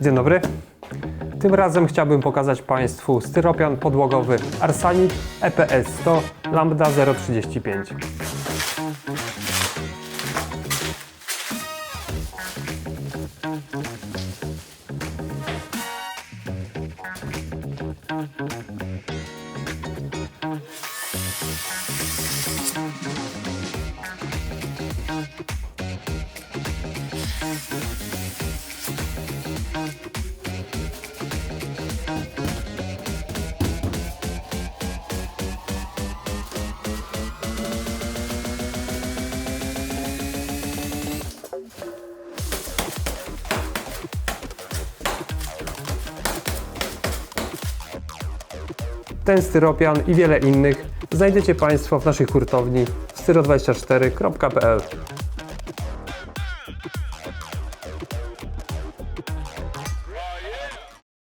Dzień dobry. Tym razem chciałbym pokazać Państwu styropian podłogowy Arsanit EPS 100 Lambda 035. Ten styropian i wiele innych znajdziecie Państwo w naszej hurtowni styro24.pl